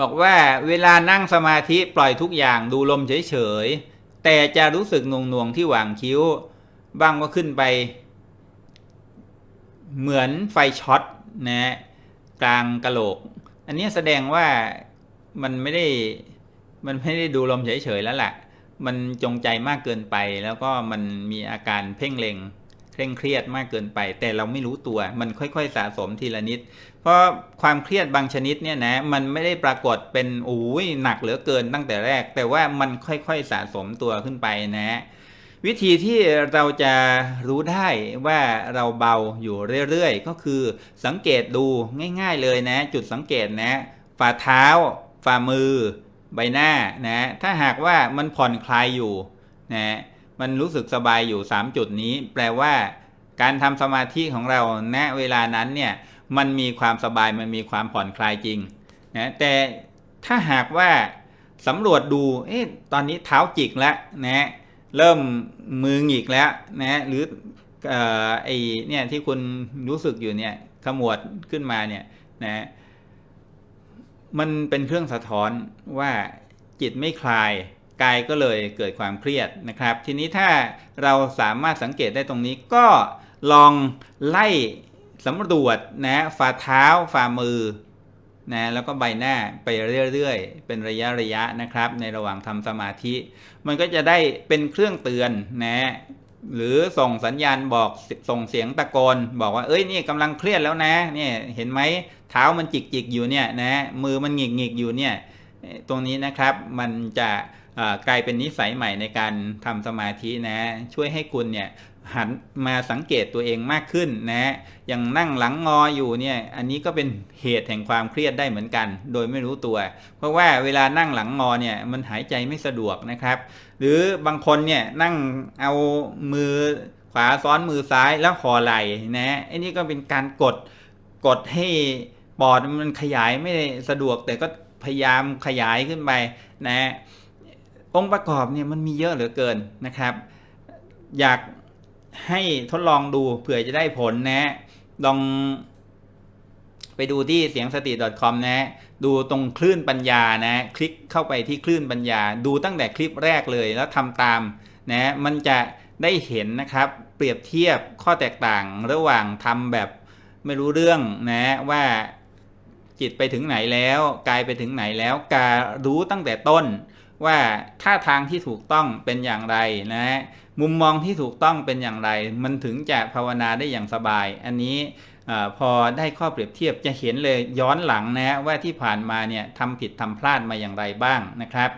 บอกว่าเวลานั่งสมาธิปล่อยทุกอย่างดูลมเฉยๆ แต่จะรู้สึกหน่วงๆที่หว่างคิ้ว บ้างก็ขึ้นไป เหมือนไฟช็อตนะฮะกลางกะโหลก อันนี้แสดงว่ามันไม่ได้มันไม่ได้ดูลมเฉยๆแล้วแหละมันจงใจมากเกินไปแล้วก็มันมีอาการเพ่งเล็ง เคร่งเครียดมากเกินไป แต่เราไม่รู้ตัวมันค่อยๆ สะสมทีละนิด เพราะความเครียดบางชนิดเนี่ยนะมันไม่ได้ปรากฏเป็นโอ้ยหนักเหลือเกินตั้งแต่แรก แต่ว่ามันค่อยๆสะสมตัวขึ้นไปนะวิธีที่เราจะรู้ได้ว่าเราเบาอยู่เรื่อยๆ ก็คือสังเกตดูง่ายๆเลยนะ จุดสังเกตนะ ฝ่าเท้า ฝ่ามือ ใบหน้านะ ถ้าหากว่ามันผ่อนคลายอยู่นะ มันรู้สึกสบายอยู่ 3 จุดนี้ แปลว่า การทำสมาธิของเราณเวลานั้นเนี่ยมันมีความสบายมันมีความผ่อนคลายจริงนะแต่ถ้าหากว่าสำรวจดูเอ๊ะตอนนี้เท้าจิกแล้วนะเริ่มมือหงิกแล้วนะหรือเอ่อไอเนี่ยที่คุณรู้สึกอยู่เนี่ยขมวดขึ้นมาเนี่ยนะมันเป็นเครื่องสะท้อนว่าจิตไม่คลาย กายก็เลยเกิดความเครียดนะครับ ทีนี้ถ้าเราสามารถสังเกตได้ตรงนี้ก็ลองไล่สำรวจนะฝ่าเท้าฝ่ามือนะแล้วก็ใบหน้าไปเรื่อยๆ เป็นระยะระยะนะครับ ในระหว่างทำสมาธิ มันก็จะได้เป็นเครื่องเตือนนะหรือส่งสัญญาณบอกส่งเสียงตะโกน บอกว่าเอ้ยนี่กำลังเครียดแล้วนะเนี่ยเห็นไหมเท้ามันจิกๆอยู่เนี่ยนะมือมันหงิกๆอยู่เนี่ยตรงนี้นะครับมันจะ กลายเป็นนิสัยใหม่ในการทำสมาธินะ ช่วยให้คุณเนี่ยหันมาสังเกตตัวเองมากขึ้นนะอย่างนั่งหลังงออยู่เนี่ย อันนี้ก็เป็นเหตุแห่งความเครียดได้เหมือนกัน โดยไม่รู้ตัว เพราะว่าเวลานั่งหลังงอเนี่ยมันหายใจไม่สะดวกนะครับ หรือบางคนเนี่ยนั่งเอามือขวาซ้อนมือซ้ายแล้วห่อไหล่นะไอ้นี่ก็เป็นการกดกดให้ปอดมันขยายไม่สะดวกแต่ก็พยายามขยายขึ้นไปนะ องค์ประกอบเนี่ยมันมีเยอะเหลือเกินนะครับ อยากให้ทดลองดูเผื่อจะได้ผลนะ ลองไปดูที่เสียงสติ .com นะ ดูตรงคลื่นปัญญานะ คลิกเข้าไปที่คลื่นปัญญา ดูตั้งแต่คลิปแรกเลยแล้วทำตามนะ มันจะได้เห็นนะครับ เปรียบเทียบข้อแตกต่างระหว่างทำแบบไม่รู้เรื่องนะว่าจิตไปถึงไหนแล้ว กายไปถึงไหนแล้ว การรู้ตั้งแต่ต้น ว่าท่าทางที่ถูกต้องเป็นอย่างไรนะมุมมองที่ถูกต้องเป็นอย่างไร มันถึงจะภาวนาได้อย่างสบาย อันนี้อพอได้ข้อเปรียบเทียบจะเห็นเลยย้อนหลังนะว่าที่ผ่านมาเนี่ยทำผิดทำพลาดมาอย่างไรบ้างนะครับ